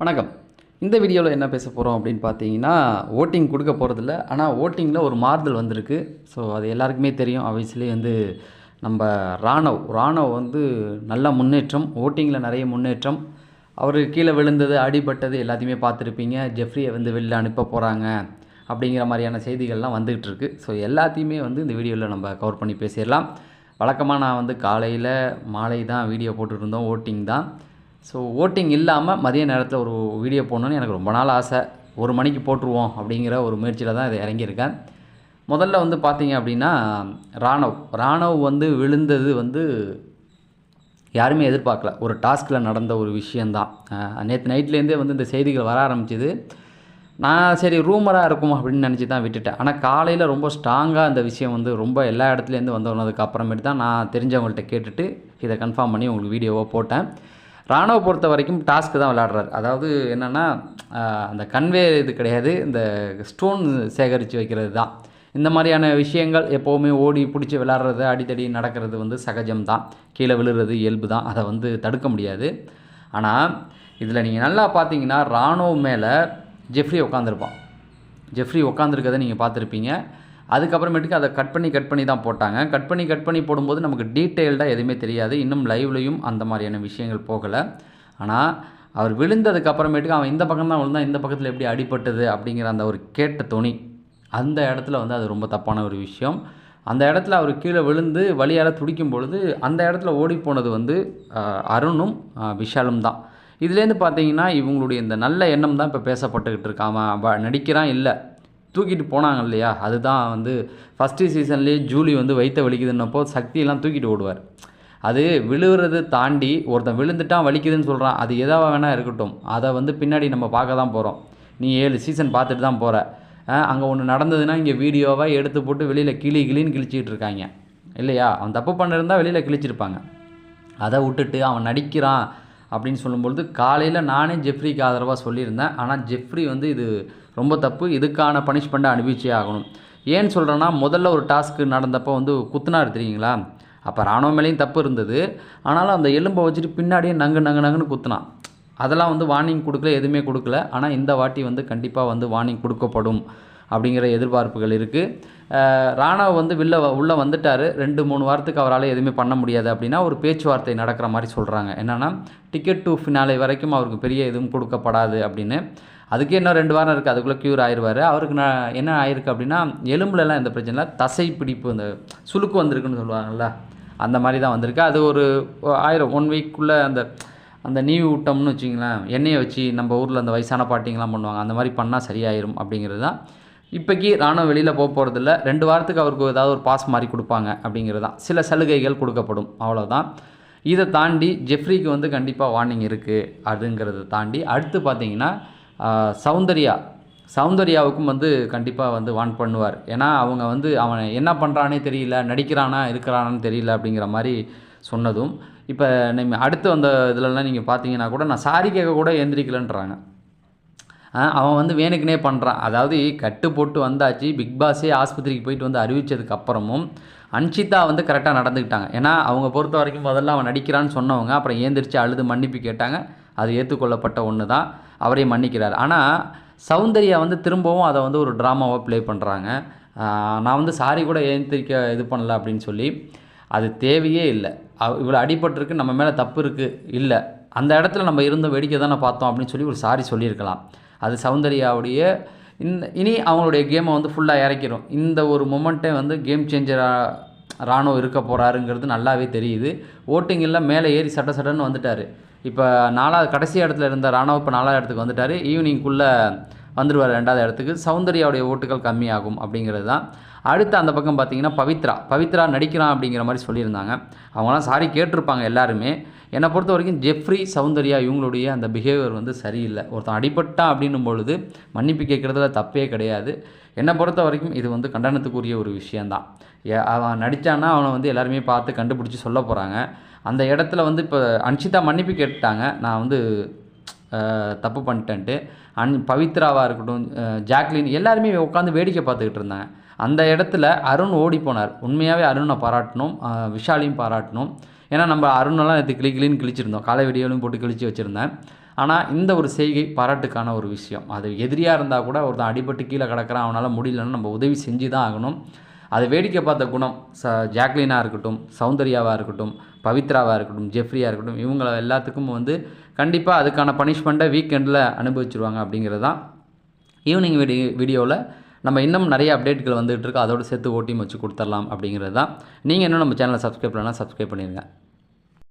வணக்கம். இந்த வீடியோவில் என்ன பேச போகிறோம் அப்படின்னு பார்த்தீங்கன்னா ஓட்டிங் கொடுக்க போகிறதில்ல ஆனால் ஓட்டிங்கில் ஒரு மாறுதல் வந்திருக்கு. ஸோ அது எல்லாருக்குமே தெரியும். ஆப்வியஸ்லி வந்து நம்ம ராணவ். ராணவ் வந்து நல்ல முன்னேற்றம். ஓட்டிங்கில் நிறைய முன்னேற்றம். அவர் கீழே விழுந்தது அடிபட்டது எல்லாத்தையுமே பார்த்துருப்பீங்க. ஜெஃப்ரியை வந்து வெளில அனுப்ப போகிறாங்க அப்படிங்கிற மாதிரியான செய்திகள்லாம் வந்துகிட்டு இருக்கு. ஸோ எல்லாத்தையுமே வந்து இந்த வீடியோவில் நம்ம கவர் பண்ணி பேசிடலாம். வழக்கமாக நான் வந்து காலையில் மாலை தான் வீடியோ போட்டுருந்தோம் இருந்தோம். ஓட்டிங் தான். ஸோ ஓட்டிங் இல்லாமல் மதிய நேரத்தில் ஒரு வீடியோ போடணுன்னு எனக்கு ரொம்ப நாள் ஆசை. ஒரு மணிக்கு போட்டுருவோம் அப்படிங்கிற ஒரு முயற்சியில் தான் இதை இறங்கியிருக்கேன். முதல்ல வந்து பார்த்தீங்க அப்படின்னா ராணவ் ராணவ் வந்து விழுந்தது வந்து யாருமே எதிர்பார்க்கல. ஒரு டாஸ்கில் நடந்த ஒரு விஷயந்தான் நேற்று நைட்லேருந்தே வந்து இந்த செய்திகள் வர ஆரம்பிச்சிது. நான் சரி ரூமராக இருக்கும் அப்படின்னு நினச்சி தான் விட்டுட்டேன். ஆனால் காலையில் ரொம்ப ஸ்ட்ராங்காக அந்த விஷயம் வந்து ரொம்ப எல்லா இடத்துலேருந்து வந்தவனதுக்கு அப்புறமேட்டு தான் நான் தெரிஞ்சவங்கள்ட்ட கேட்டுட்டு இதை கன்ஃபார்ம் பண்ணி உங்களுக்கு வீடியோவாக போட்டேன். ராணுவ பொறுத்த வரைக்கும் டாஸ்க்கு தான் விளையாடுறாரு. அதாவது என்னென்னா அந்த கன்வே இது கிடையாது இந்த ஸ்டோன் சேகரித்து வைக்கிறது தான். இந்த மாதிரியான விஷயங்கள் எப்போவுமே ஓடி பிடிச்சி விளாட்றது அடித்தடி நடக்கிறது வந்து சகஜம் தான். கீழே விழுறது இயல்பு தான். அதை வந்து தடுக்க முடியாது. ஆனால் இதில் நீங்கள் நல்லா பார்த்தீங்கன்னா ராணுவ மேலே ஜெஃப்ரி உட்காந்துருப்பான் ஜெஃப்ரி உட்காந்துருக்கதை நீங்கள் பார்த்துருப்பீங்க. அதுக்கப்புறமேட்டுக்கு அதை கட் பண்ணி கட் பண்ணி தான் போட்டாங்க. கட் பண்ணி கட் பண்ணி போடும்போது நமக்கு டீட்டெயில்டாக எதுவுமே தெரியாது. இன்னும் லைவ்லையும் அந்த மாதிரியான விஷயங்கள் போகலை. ஆனால் அவர் விழுந்ததுக்கு அப்புறமேட்டுக்கு அவன் இந்த பக்கம் தான் விழுந்தான் இந்த பக்கத்தில் எப்படி அடிபட்டது அப்படிங்கிற அந்த ஒரு கேட்ட துணி அந்த இடத்துல வந்து அது ரொம்ப தப்பான ஒரு விஷயம். அந்த இடத்துல அவர் கீழே விழுந்து வழியால் துடிக்கும் பொழுது அந்த இடத்துல ஓடி போனது வந்து அருணும் விஷாலும் தான். இதுலேருந்து பார்த்தீங்கன்னா இவங்களுடைய இந்த நல்ல எண்ணம் தான் இப்போ பேசப்பட்டுக்கிட்டு இருக்காம நடிக்கிறான் இல்லை. தூக்கிட்டு போனாங்க இல்லையா? அதுதான் வந்து ஃபஸ்ட்டு சீசன்லேயே ஜூலி வந்து வைத்த வலிக்குதுன்னப்போ சக்தியெல்லாம் தூக்கிட்டு ஓடுவார். அது விழுகிறது தாண்டி ஒருத்தன் விழுந்துட்டான் வலிக்குதுன்னு சொல்கிறான் அது எதாக வேணால் இருக்கட்டும். அதை வந்து பின்னாடி நம்ம பார்க்க தான் போகிறோம் நீ ஏழு சீசன் பார்த்துட்டு தான் போகிற அங்கே ஒன்று நடந்ததுன்னா இங்கே வீடியோவாக எடுத்து போட்டு வெளியில் கிளி கிளின்னு கிழிச்சிக்கிட்டு இருக்காங்க. இல்லையா? அவன் தப்பு பண்ணிருந்தால் வெளியில் கிழிச்சிருப்பாங்க. அதை விட்டுட்டு அவன் நடிக்கிறான். அப்படின்னு சொல்லும்பொழுது காலையில் நானே ஜெஃப்ரிக்கு ஆதரவாக சொல்லியிருந்தேன். ஆனால் ஜெஃப்ரி வந்து இது ரொம்ப தப்பு. இதுக்கான பனிஷ்மெண்ட்டை அனுபவிச்சே ஆகணும். ஏன்னு சொல்கிறேன்னா முதல்ல ஒரு டாஸ்க்கு நடந்தப்போ வந்து குத்துனார் தெரியுங்களா? அப்போ ராணுவ மேலேயும் தப்பு இருந்தது. ஆனாலும் அந்த எலும்பை வச்சுட்டு பின்னாடியே நங்கு நங்கு நங்குன்னு குத்துனான். அதெல்லாம் வந்து வார்னிங் கொடுக்கல எதுவுமே கொடுக்கல. ஆனால் இந்த வாட்டி வந்து கண்டிப்பாக வந்து வார்னிங் கொடுக்கப்படும். அப்படிங்கிற எதிர்பார்ப்புகள் இருக்குது ராணவ் வந்து வெளில உள்ளே வந்துட்டார். ரெண்டு மூணு வாரத்துக்கு அவரால் எதுவுமே பண்ண முடியாது அப்படின்னா ஒரு பேச்சுவார்த்தை நடக்கிற மாதிரி சொல்கிறாங்க என்னென்னா டிக்கெட் டு ஃபினாலே வரைக்கும் அவருக்கு பெரிய எதுவும் கொடுக்கப்படாது அப்படின்னு. அதுக்கே இன்னும் ரெண்டு வாரம் இருக்குது அதுக்குள்ளே க்யூர் ஆயிடுவார் அவருக்கு நான் என்ன ஆயிருக்கு அப்படின்னா எலும்புலலாம் எந்த பிரச்சனை இல்லை. தசை பிடிப்பு இந்த சுளுக்கு வந்திருக்குன்னு சொல்லுவாங்கள்ல அந்த மாதிரி தான் வந்திருக்கு. அது ஒரு ஆயிரம் ஒன் வீக்குள்ளே அந்த அந்த நீவி விட்டோம்னு வச்சிங்களேன் எண்ணெயை வச்சு நம்ம ஊரில் அந்த வயசான பாட்டிங்கெலாம் பண்ணுவாங்க. அந்த மாதிரி பண்ணால் சரியாயிரும் அப்படிங்கிறது தான். இப்போக்கி ராணுவம் வெளியில் போக போகிறதில்ல ரெண்டு வாரத்துக்கு அவருக்கு ஏதாவது ஒரு பாஸ் மாதிரி கொடுப்பாங்க அப்படிங்கிறது தான் சில சலுகைகள் கொடுக்கப்படும். அவ்வளோதான் இதை தாண்டி ஜெஃப்ரிக்கு வந்து கண்டிப்பாக வார்னிங் இருக்குது அதுங்கிறத தாண்டி அடுத்து பார்த்தீங்கன்னா சௌந்தர்யா. சௌந்தர்யாவுக்கும் வந்து கண்டிப்பாக வந்து வான் பண்ணுவார். ஏன்னா அவங்க வந்து அவன் என்ன பண்ணுறானே தெரியல நடிக்கிறானா இருக்கிறானான்னு தெரியல அப்படிங்கிற மாதிரி சொன்னதும். இப்போ நம்ம அடுத்து வந்த இதுலலாம் நீங்கள் பார்த்தீங்கன்னா கூட நான் சாரி கேட்க கூட எந்திரிக்கலன்றாங்க. அவன் வந்து வேணுக்குனே பண்ணுறான் அதாவது கட்டு போட்டு வந்தாச்சு பிக் பாஸே ஆஸ்பத்திரிக்கு போயிட்டு வந்து அறிவித்ததுக்கப்புறமும் அன்ஷிதா வந்து கரெக்டாக நடந்துக்கிட்டாங்க ஏன்னா அவங்க பொறுத்த வரைக்கும் முதல்ல அவன் நடிக்கிறான்னு சொன்னவங்க அப்புறம் ஏந்திரிச்சு அழுது மன்னிப்பு கேட்டாங்க. அது ஏற்றுக்கொள்ளப்பட்ட ஒன்று தான் அவரையும் மன்னிக்கிறார். ஆனால் சௌந்தர்யா வந்து திரும்பவும் அதை வந்து ஒரு ட்ராமாவாக ப்ளே பண்ணுறாங்க நான் வந்து சாரி கூட ஏந்திரிக்க இது பண்ணல அப்படின்னு சொல்லி அது தேவையே இல்லை. இவ்வளோ அடிபட்டிருக்கு நம்ம மேலே தப்பு இருக்குது இல்லை. அந்த இடத்துல நம்ம இருந்த வேடிக்கை தானே பார்த்தோம் அப்படின்னு சொல்லி ஒரு சாரி சொல்லியிருக்கலாம். அது சௌந்தர்யாவுடைய இந்த இனி அவங்களுடைய கேமை வந்து ஃபுல்லாக இறக்கிடும் இந்த ஒரு மொமெண்ட்டே வந்து கேம் சேஞ்சராக ராணுவ இருக்க போகிறாருங்கிறது நல்லாவே தெரியுது. ஓட்டிங்கில் மேலே ஏறி சட்ட சட்டன்னு வந்துட்டார். இப்போ நாலாவது கடைசி இடத்துல இருந்த ராணுவ இப்போ நாலாவது இடத்துக்கு வந்துட்டார். ஈவினிங்குள்ளே வந்துடுவார் ரெண்டாவது இடத்துக்கு. சௌந்தர்யாவுடைய ஓட்டுகள் கம்மியாகும் அப்படிங்கிறது தான். அடுத்து அந்த பக்கம் பார்த்தீங்கன்னா பவித்ரா. பவித்ரா நடிக்கிறான் அப்படிங்கிற மாதிரி சொல்லியிருந்தாங்க. அவங்களாம் சாரி கேட்டிருப்பாங்க எல்லாருமே. என்னை பொறுத்த வரைக்கும் ஜெஃப்ரி சௌந்தர்யா இவங்களுடைய அந்த பிஹேவியர் வந்து சரியில்லை. ஒருத்தன் அடிபட்டான் அப்படின்னும் பொழுது மன்னிப்பு கேட்குறதுல தப்பே கிடையாது. என்னை பொறுத்த வரைக்கும் இது வந்து கண்டனத்துக்குரிய ஒரு விஷயந்தான் ஏ- அவன் நடித்தான்னா அவனை வந்து எல்லாருமே பார்த்து கண்டுபிடிச்சி சொல்ல போகிறாங்க அந்த இடத்துல வந்து இப்போ அன்ஷிதா மன்னிப்பு கேட்டுட்டாங்க. நான் வந்து தப்பு பண்ணிட்டேன்ட்டு. அன் பவித்ராவாக இருக்கட்டும் ஜாக்லின் எல்லாருமே உட்காந்து வேடிக்கை பார்த்துக்கிட்டு இருந்தாங்க. அந்த இடத்துல அருண் ஓடி போனார். உண்மையாகவே அருணை பாராட்டணும் விஷாலையும் பாராட்டணும். ஏன்னா நம்ம அருணெல்லாம் நேற்று கிளி கிளின்னு கிழிச்சிருந்தோம். காலை வீடியோலையும் போட்டு கிழிச்சு வச்சுருந்தேன். ஆனால் இந்த ஒரு செய்கை பாராட்டுக்கான ஒரு விஷயம். அது எதிரியாக இருந்தால் கூட ஒருத்தன் அடிபட்டு கீழே கிடக்கிறான் அவனால் முடியலன்னு நம்ம உதவி செஞ்சு தான் ஆகணும். அதை வேடிக்கை பார்த்த குணம் ச ஜாக்லினாக இருக்கட்டும் சௌந்தர்யாவாக இருக்கட்டும் பவித்ராவாக இருக்கட்டும் ஜெஃப்ரியாக இருக்கட்டும் இவங்கள எல்லாத்துக்கும் வந்து கண்டிப்பாக அதுக்கான பனிஷ்மெண்ட்டை வீக்கெண்டில் அனுபவிச்சிருவாங்க அப்படிங்கிறது தான் ஈவினிங் வீடியோ வீடியோவில் நம்ம இன்னும் நிறைய அப்டேட்கள் வந்துகிட்டு இருக்கு. அதோடு சேர்த்து ஓட்டியும் வச்சு கொடுத்துடலாம் அப்படிங்கிறது தான் நீங்கள் இன்னும் நம்ம சேனலை சப்ஸ்கிரைப் பண்ணலாம் சப்ஸ்கிரைப் பண்ணிடுங்க